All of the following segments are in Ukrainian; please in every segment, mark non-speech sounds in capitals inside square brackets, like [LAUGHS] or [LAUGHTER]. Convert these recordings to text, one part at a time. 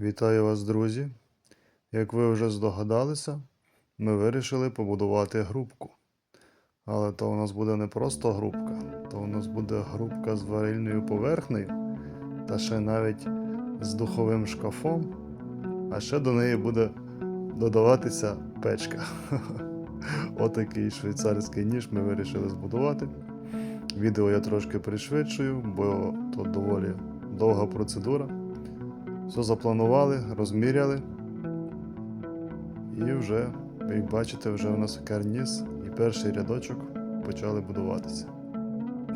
Вітаю вас, друзі! Як ви вже здогадалися, ми вирішили побудувати грубку. Але то у нас буде не просто грубка, то у нас буде грубка з варильною поверхнею та ще навіть з духовим шкафом, а ще до неї буде додаватися печка. [LAUGHS] Отакий швейцарський ніж ми вирішили збудувати. Відео я трошки пришвидшую, бо то доволі довга процедура. Все запланували, розміряли. І вже, як бачите, вже у нас карніз і перший рядочок почали будуватися.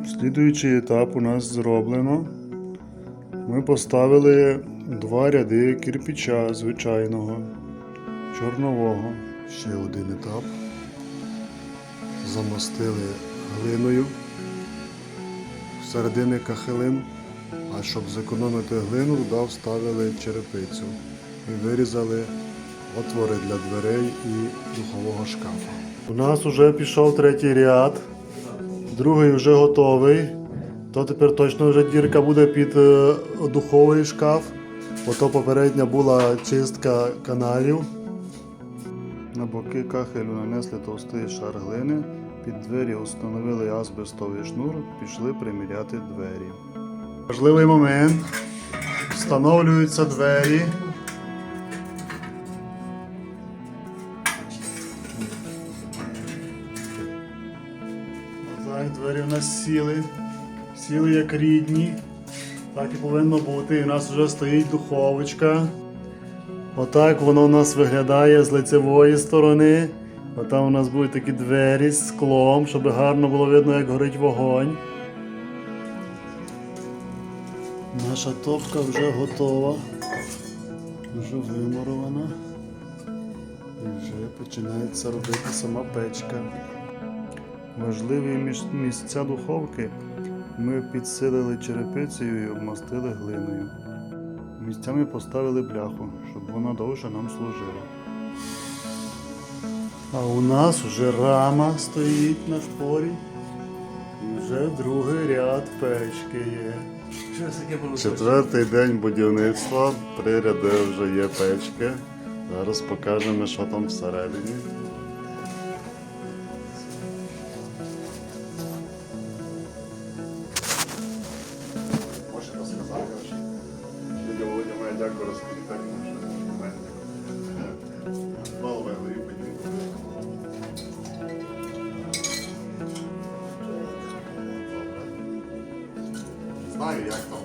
Слідуючий етап у нас зроблено. Ми поставили два ряди кирпича звичайного, чорнового. Ще один етап. Замостили глиною середини кахелин. А щоб зекономити глину, туди вставили черепицю і вирізали отвори для дверей і духового шкафа. У нас вже пішов третій ряд, другий вже готовий. То тепер точно вже дірка буде під е, духовий шкаф, бо то попередня була чистка каналів. На боки кахелю нанесли товстий шар глини, під двері установили азбестовий шнур, пішли приміряти двері. Важливий момент. Встановлюються двері. Так, двері у нас сіли. Сіли як рідні. Так і повинно бути. І у нас вже стоїть духовочка. Отак воно у нас виглядає з лицевої сторони. Отам у нас будуть такі двері з склом, щоб гарно було видно, як горить вогонь. Наша топка вже готова, вже вимурована. І вже починається робити сама печка. Важливі місця духовки ми підсилили черепицею і обмастили глиною. Місцями поставили бляху, щоб вона довше нам служила. А у нас вже рама стоїть на шпорі. І вже другий ряд печки є. Четвертий день будівництва, три ряди вже є печки. Зараз покажемо, що там всередині.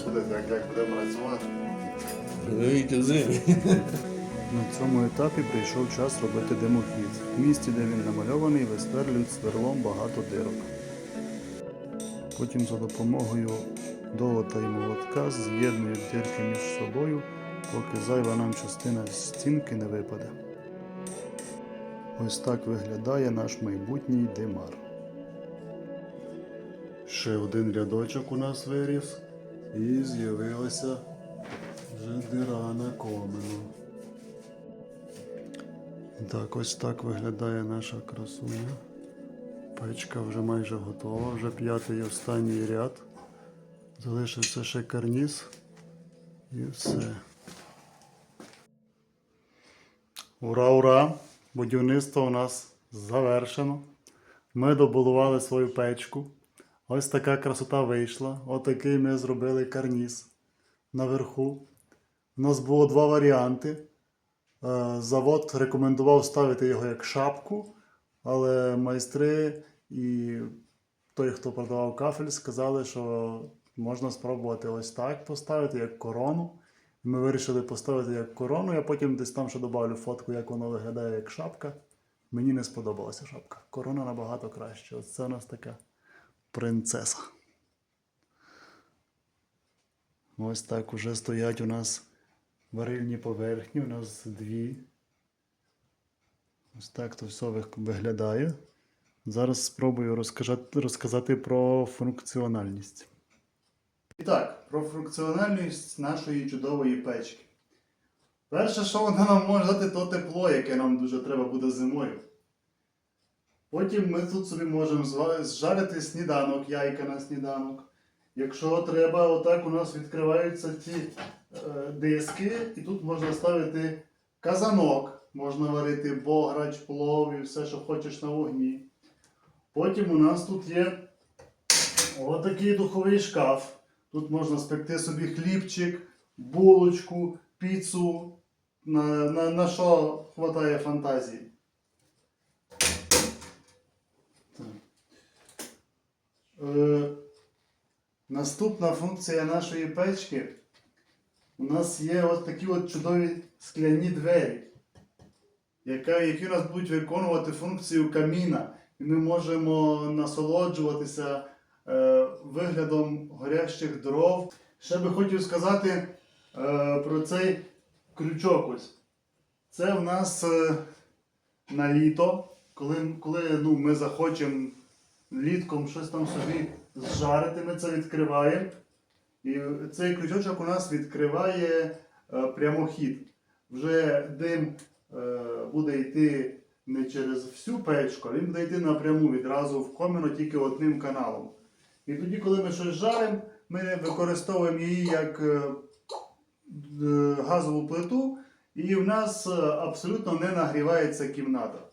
Знаю, як буде, як, як будемо працювати. Зимі. На цьому етапі прийшов час робити димохід. В місці, де він намальований, висверлюють сверлом багато дирок. Потім за допомогою долота і молотка з'єднують дірки між собою, поки зайва нам частина стінки не випаде. Ось так виглядає наш майбутній димар. Ще один рядочок у нас виріс і з'явилася вже дира на комину. Так, ось так виглядає наша красуня. Печка вже майже готова, вже п'ятий і останній ряд. Залишився ще карніз і все. Ура, ура! Будівництво у нас завершено. Ми добудували свою печку. Ось така красота вийшла. Отакий ми зробили карніз наверху. У нас було два варіанти. Е, Завод рекомендував ставити його як шапку, але майстри і той, хто продавав кафель, сказали, що можна спробувати ось так поставити, як корону. Ми вирішили поставити як корону, я потім десь там ще додавлю фотку, як воно виглядає як шапка. Мені не сподобалася шапка. Корона набагато краще. Ось це у нас така принцеса. Ось так уже стоять у нас варильні поверхні, у нас дві. Ось так то все виглядає. Зараз спробую розказати, розказати про функціональність. І так, про функціональність нашої чудової печки. Перше, що вона нам може дати, то тепло, яке нам дуже треба буде зимою. Потім ми тут собі можемо зжарити сніданок, яйка на сніданок. Якщо треба, отак у нас відкриваються ті е, диски, і тут можна ставити казанок, можна варити бограч, плов і все, що хочеш на вогні. Потім у нас тут є отакий духовий шкаф. Тут можна спекти собі хлібчик, булочку, піцу, на, на, на що хватає фантазії. Так. Е, наступна функція нашої печки. У нас є от такі от чудові скляні двері, які у нас будуть виконувати функцію каміна. І ми можемо насолоджуватися е, виглядом горящих дров. Ще би хотів сказати е, про цей крючок ось. Це в нас е, на літо, коли, коли ну, ми захочемо літком щось там собі зжарити, ми це відкриваємо. І цей крючочок у нас відкриває е, прямохід. Вже дим е, буде йти не через всю печку, а він буде йти напряму відразу в коміно тільки одним каналом. І тоді, коли ми щось жаримо, ми використовуємо її як е, газову плиту, і в нас е, абсолютно не нагрівається кімната.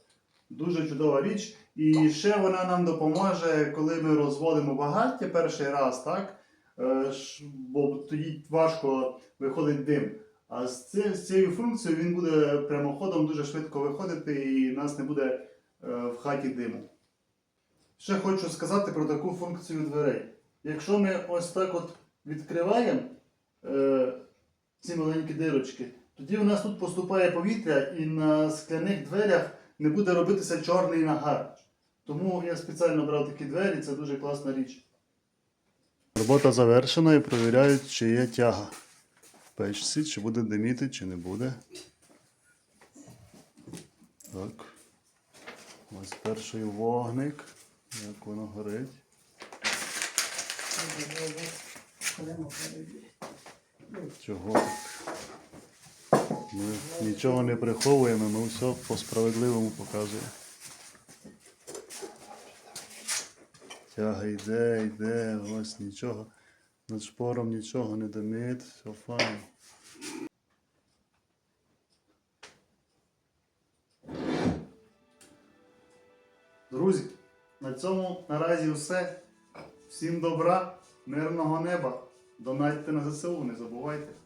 Дуже чудова річ. І ще вона нам допоможе, коли ми розводимо багаття перший раз, так? Е, Бо тоді важко виходить дим. А з, цією функцією він буде прямоходом дуже швидко виходити і в нас не буде е, в хаті диму. Ще хочу сказати про таку функцію дверей. Якщо ми ось так от відкриваємо е, ці маленькі дирочки, тоді у нас тут поступає повітря і на скляних дверях не буде робитися чорний нагар. Тому я спеціально брав такі двері, це дуже класна річ. Робота завершена і перевіряють, чи є тяга в печці, чи буде диміти, чи не буде. Так. Ось перший вогник. Як воно горить. Чого? так? Ми нічого не приховуємо, ми все по справедливому показуємо. Тяга йде, йде, ось нічого. Над шпором нічого не димить, все файно. Друзі, на цьому наразі все. Всім добра, мирного неба. Донатьте на ЗСУ, не забувайте.